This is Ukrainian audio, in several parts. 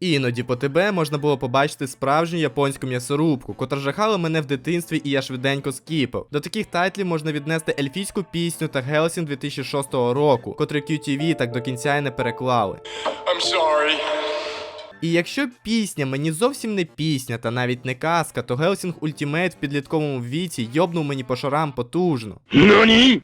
Іноді по тебе можна було побачити справжню японську м'ясорубку, котра жахала мене в дитинстві і я швиденько скіпав. До таких тайтлів можна віднести ельфійську пісню та Гелсін 2006 року, котрі QTV так до кінця й не переклали. I'm sorry. І якщо пісня мені зовсім не пісня та навіть не казка, то Helsing Ultimate в підлітковому віці йобнув мені по шарам потужно. NANI?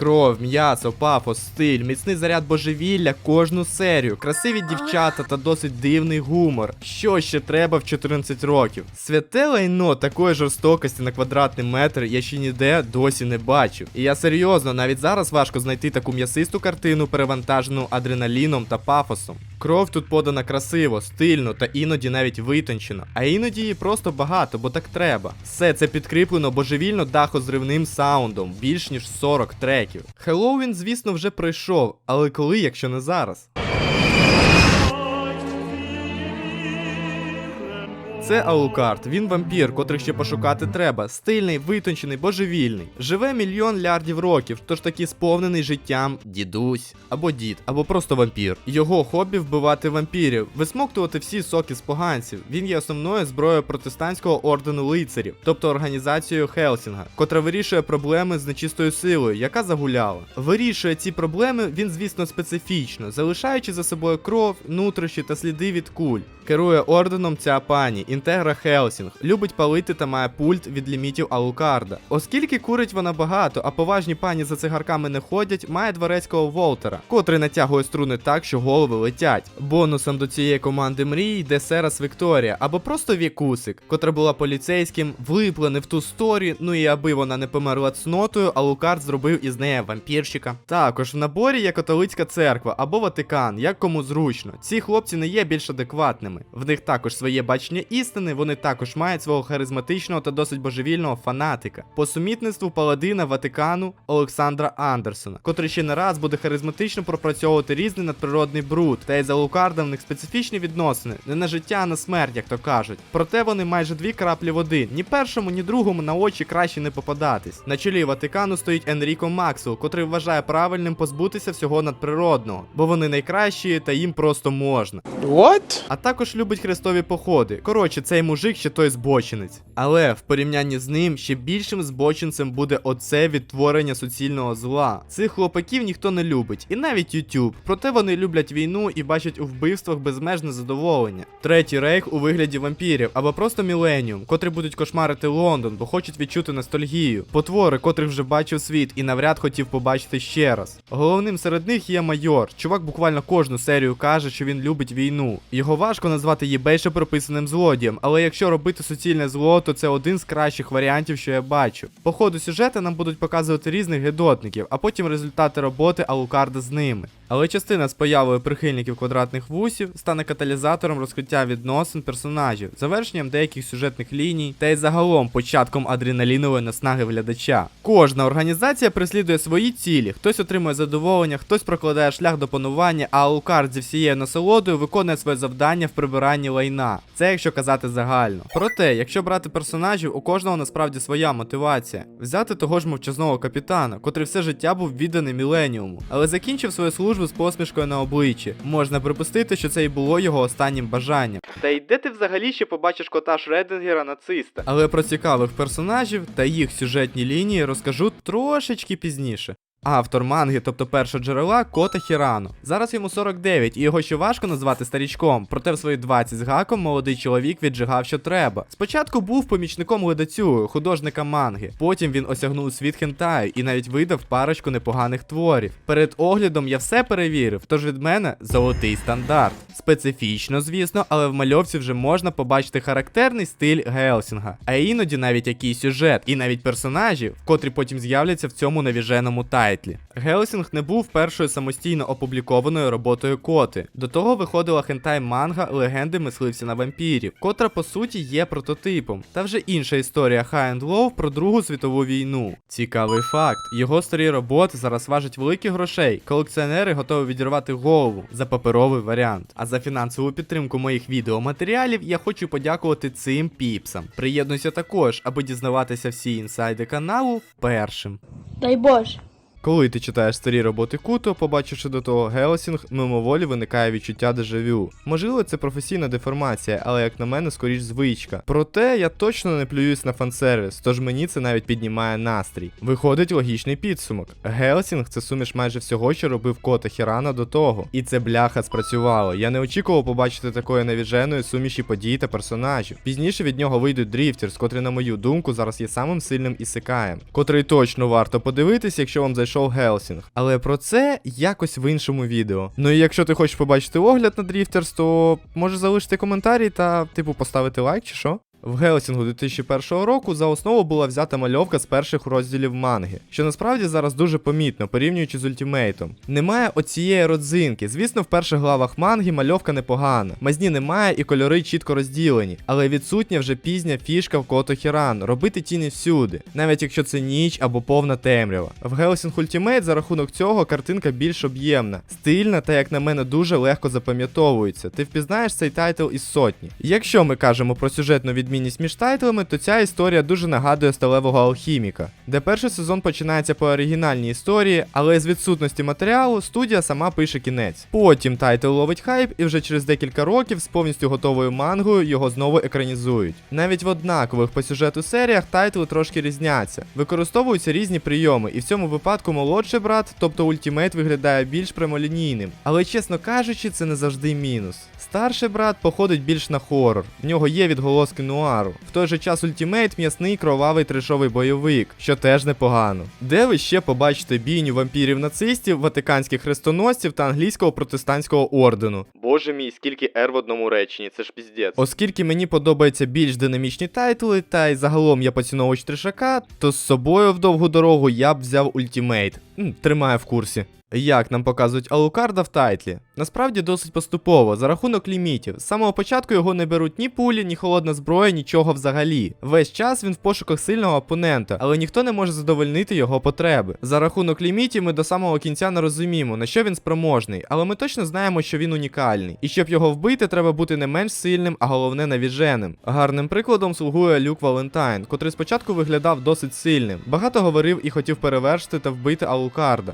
Кров, м'ясо, пафос, стиль, міцний заряд божевілля, кожну серію, красиві дівчата та досить дивний гумор. Що ще треба в 14 років? Святе лайно такої жорстокості на квадратний метр я ще ніде досі не бачив. І я серйозно, навіть зараз важко знайти таку м'ясисту картину, перевантажену адреналіном та пафосом. Кров тут подана красиво, стильно та іноді навіть витончено, а іноді її просто багато, бо так треба. Все це підкріплено божевільно дахозривним саундом, більш ніж 40 треків. Хеллоуін, звісно, вже пройшов, але коли, якщо не зараз? Це Аулкарт, він вампір, котрих ще пошукати треба. Стильний, витончений, божевільний. Живе мільйон лярдів років, тож такий сповнений життям дідусь або дід, або просто вампір. Його хобі вбивати вампірів, висмоктувати всі соки з поганців. Він є основною зброєю протестантського ордену лицарів, тобто організацією Хелсінга, котра вирішує проблеми з нечистою силою, яка загуляла. Вирішує ці проблеми він, звісно, специфічно, залишаючи за собою кров, нутрощі та сліди від куль. Керує орденом ця пані, Інтегра Хелсінг, любить палити та має пульт від лімітів Алукарда. Оскільки курить вона багато, а поважні пані за цигарками не ходять, має дворецького Волтера, котрий натягує струни так, що голови летять. Бонусом до цієї команди мрій йде Серас Вікторія або просто Вікусик, котра була поліцейським, влипла не в ту сторі, ну і аби вона не померла цнотою, Алукард зробив із неї вампірщика. Також в наборі є католицька церква або Ватикан, як кому зручно. Ці хлопці не є більш адекватними. В них також своє бачення істини, вони також мають свого харизматичного та досить божевільного фанатика. По сумітництву паладина Ватикану Олександра Андерсона, котрий ще не раз буде харизматично пропрацьовувати різний надприродний бруд, та із Алукарда в них специфічні відносини, не на життя, а на смерть, як то кажуть. Проте вони майже дві краплі води. Ні першому, ні другому на очі краще не попадатись. На чолі Ватикану стоїть Енріко Максвелл, котрий вважає правильним позбутися всього надприродного, бо вони найкращі та їм просто можна. What? А також любить хрестові походи. Коротше, цей мужик ще той збочинець. Але в порівнянні з ним ще більшим збочинцем буде оце відтворення суцільного зла. Цих хлопаків ніхто не любить, і навіть YouTube. Проте вони люблять війну і бачать у вбивствах безмежне задоволення. Третій рейх у вигляді вампірів або просто міленіум, котрі будуть кошмарити Лондон, бо хочуть відчути ностальгію. Потвори, котрих вже бачив світ і навряд хотів побачити ще раз. Головним серед них є майор. Чувак буквально кожну серію каже, що він любить війну. Його важко назвати єбейше прописаним злодієм, але якщо робити суцільне зло, то це один з кращих варіантів, що я бачу. По ходу сюжету нам будуть показувати різних гедотників, а потім результати роботи Алукарда з ними. Але частина з появою прихильників квадратних вусів стане каталізатором розкриття відносин персонажів, завершенням деяких сюжетних ліній та й загалом початком адреналінової наснаги глядача. Кожна організація преслідує свої цілі, хтось отримує задоволення, хтось прокладає шлях до панування, а Алукард зі всією насолодою виконує своє завдання в прибиранні лайна. Це якщо казати загально. Проте, якщо брати персонажів, у кожного насправді своя мотивація. Взяти того ж мовчазного капітана, котрий все життя був відданий міленіуму, але закінчив свою службу з посмішкою на обличчі. Можна припустити, що це і було його останнім бажанням. Та й де ти взагалі ще побачиш кота Шреддингера нациста? Але про цікавих персонажів та їх сюжетні лінії розкажу трошечки пізніше. Автор манги, тобто першого джерела, Кота Хірано. Зараз йому 49, і його ще важко назвати старічком, проте в свої 20 з гаком молодий чоловік віджигав, що треба. Спочатку був помічником ледацю, художника манги. Потім він осягнув світ хентаю і навіть видав парочку непоганих творів. Перед оглядом я все перевірив, тож від мене золотий стандарт. Специфічно, звісно, але в мальовці вже можна побачити характерний стиль Гелсінга, а іноді навіть якийсь сюжет, і навіть персонажі, котрі потім з'являться в цьому навіженому тайтлі. Гелсінг не був першою самостійно опублікованою роботою коти. До того виходила хентай манга легенди мисливця на вампірів, котра по суті є прототипом. Та вже інша історія High and Low про Другу світову війну. Цікавий факт: його старі роботи зараз важать великих грошей. Колекціонери готові відірвати голову за паперовий варіант. А за фінансову підтримку моїх відеоматеріалів я хочу подякувати цим піпсам. Приєднуйся також, аби дізнаватися всі інсайди каналу першим. Дай Боже. Коли ти читаєш старі роботи Куто, побачивши до того Гелсінг, мимоволі виникає відчуття дежавю. Можливо, це професійна деформація, але як на мене, скоріш звичка. Проте я точно не плююсь на фансервіс, тож мені це навіть піднімає настрій. Виходить логічний підсумок. Гелсінг це суміш майже всього, що робив Кота Хірана до того. І це бляха спрацювало. Я не очікував побачити такої навіженої суміші подій та персонажів. Пізніше від нього вийдуть Дріфтірс, котрий, на мою думку, зараз є самим сильним ісикаєм, котрий точно варто подивитись, якщо вам зайшов Гелсінг. Але про це якось в іншому відео. Ну і якщо ти хочеш побачити огляд на Дріфтерс, то можеш залишити коментарі та, типу, поставити лайк чи що? В Гелсінгу 2001 року за основу була взята мальовка з перших розділів манги, що насправді зараз дуже помітно, порівнюючи з ультимейтом. Немає оцієї родзинки. Звісно, в перших главах манги мальовка непогана. Мазні немає і кольори чітко розділені, але відсутня вже пізня фішка в Кото Хіран робити тіні всюди, навіть якщо це ніч або повна темрява. В Гелсінг Ультимейт за рахунок цього картинка більш об'ємна, стильна та, як на мене, дуже легко запам'ятовується. Ти впізнаєш цей тайтл із сотні. Якщо ми кажемо про сюжетну відмінність між тайтлами, то ця історія дуже нагадує сталевого алхіміка, де перший сезон починається по оригінальній історії, але з відсутності матеріалу студія сама пише кінець. Потім тайтл ловить хайп, і вже через декілька років з повністю готовою мангою його знову екранізують. Навіть в однакових по сюжету серіях тайтли трошки різняться. Використовуються різні прийоми, і в цьому випадку молодший брат, тобто ультимейт, виглядає більш прямолінійним. Але чесно кажучи, це не завжди мінус. Старший брат походить більш на хорор. В нього є відголоски нуару. В той же час ультимейт м'ясний кровавий трешовий бойовик, що теж непогано. Де ви ще побачите бійню вампірів-нацистів, ватиканських хрестоносців та англійського протестантського ордену? Боже мій, скільки ер в одному реченні, це ж піздець. Оскільки мені подобаються більш динамічні тайтли, та й загалом я поціновувач трешака, то з собою в довгу дорогу я б взяв ультимейт. М, Тримаю в курсі. Як нам показують Алукарда в тайтлі? Насправді досить поступово, за рахунок лімітів. З самого початку його не беруть ні пулі, ні холодна зброя, нічого взагалі. Весь час він в пошуках сильного опонента, але ніхто не може задовольнити його потреби. За рахунок лімітів ми до самого кінця не розуміємо, на що він спроможний, але ми точно знаємо, що він унікальний. І щоб його вбити, треба бути не менш сильним, а головне навіженим. Гарним прикладом слугує Люк Валентайн, котрий спочатку виглядав досить сильним. Багато говорив і хотів перевершити та вбити Алукарда.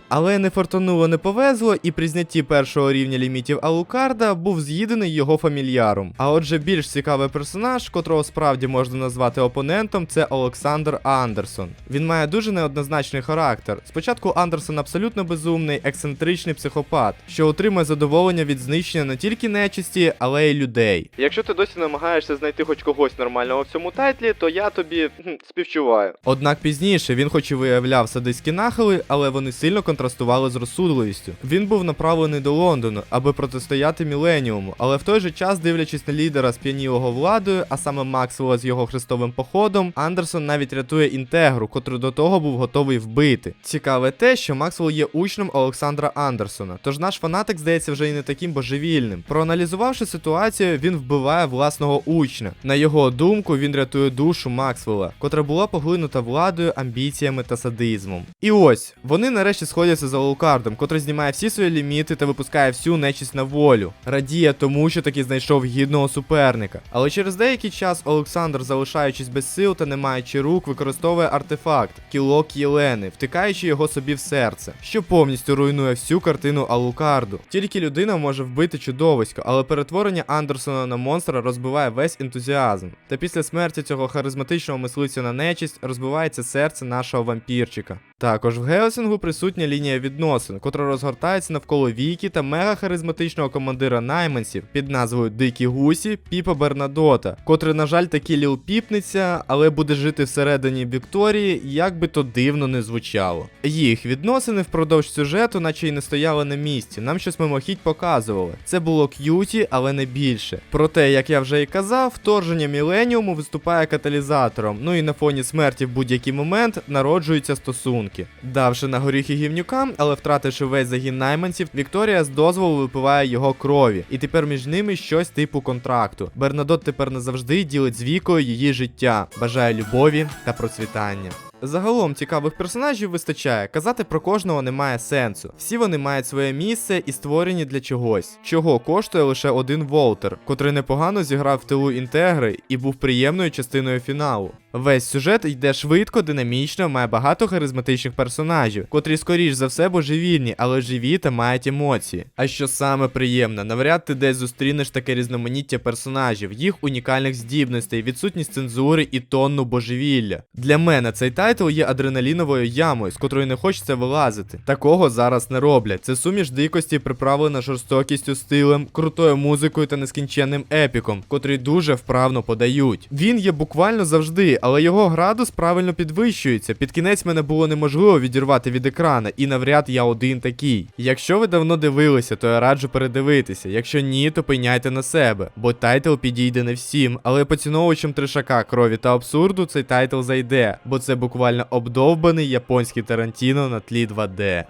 Але не фортануло не повезло, і при знятті першого рівня лімітів Алукарда був з'їдений його фамільяром. А отже, більш цікавий персонаж, котрого справді можна назвати опонентом, це Олександр Андерсон. Він має дуже неоднозначний характер. Спочатку Андерсон абсолютно безумний, ексцентричний психопат, що отримує задоволення від знищення не тільки нечисті, але й людей. Якщо ти досі намагаєшся знайти хоч когось нормального в цьому тайтлі, то я тобі хм, співчуваю. Однак пізніше він, хоч і виявляв садистські нахили, але вони сильно контрастували з розсудливістю. Він був направлений до Лондону, аби протистояти Міленіуму, але в той же час, дивлячись на лідера сп'янілого владою, а саме Максвелла з його хрестовим походом, Андерсон навіть рятує інтегру, котру до того був готовий вбити. Цікаве те, що Максвелл є учнем Олександра Андерсона, тож наш фанатик здається вже і не таким божевільним. Проаналізувавши ситуацію, він вбиває власного учня. На його думку, він рятує душу Максвелла, котра була поглинута владою, амбіціями та садизмом. І ось вони нарешті сходяться за Лукардом, котрий знімає всі свої ліміти та випускає всю нечисть на волю. Радіє тому, що таки знайшов гідного суперника. Але через деякий час Олександр, залишаючись без сил та не маючи рук, використовує артефакт кілок Єлени, втикаючи його собі в серце, що повністю руйнує всю картину Алукарду. Тільки людина може вбити чудовисько, але перетворення Андерсона на монстра розбиває весь ентузіазм. Та після смерті цього харизматичного мисливця на нечисть розбивається серце нашого вампірчика. Також в Гелсінгу присутня лінія відносин, котра розгортається навколо Вікі та мега харизматичного командира найманців під назвою Дикі Гусі Піпа Бернадота, котрий, на жаль, таки ліл піпнеться, але буде жити всередині Вікторії, як би то дивно не звучало. Їх відносини впродовж сюжету, наче й не стояли на місці. Нам щось мимохідь показували. Це було к'юті, але не більше. Проте, як я вже і казав, вторження Міленіуму виступає каталізатором. Ну і на фоні смерті в будь-який момент народжуються стосунки. Давши на горіхи гівнюкам, але втративши весь загін найманців, Вікторія з дозволу випиває його крові, і тепер між ними щось типу контракту. Бернадот тепер назавжди ділить з вікою її життя, бажає любові та процвітання. Загалом цікавих персонажів вистачає, казати про кожного немає сенсу. Всі вони мають своє місце і створені для чогось, чого коштує лише один Волтер, котрий непогано зіграв в тилу інтегри і був приємною частиною фіналу. Весь сюжет йде швидко, динамічно, має багато харизматичних персонажів, котрі скоріш за все божевільні, але живі та мають емоції. А що саме приємне, навряд ти десь зустрінеш таке різноманіття персонажів, їх унікальних здібностей, відсутність цензури і тонну божевілля. Для мене цей тайтл є адреналіновою ямою, з котрої не хочеться вилазити. Такого зараз не роблять. Це суміш дикості, приправлена жорстокістю стилем, крутою музикою та нескінченним епіком, котрий дуже вправно подають. Він є буквально завжди, але його градус правильно підвищується. Під кінець мене було неможливо відірвати від екрана, і навряд я один такий. Якщо ви давно дивилися, то я раджу передивитися. Якщо ні, то пеняйте на себе, бо тайтл підійде не всім, але поціновувачам трешака, крові та абсурду цей тайтл зайде, бо це буквально обдовбаний японський Тарантіно на тлі 2D.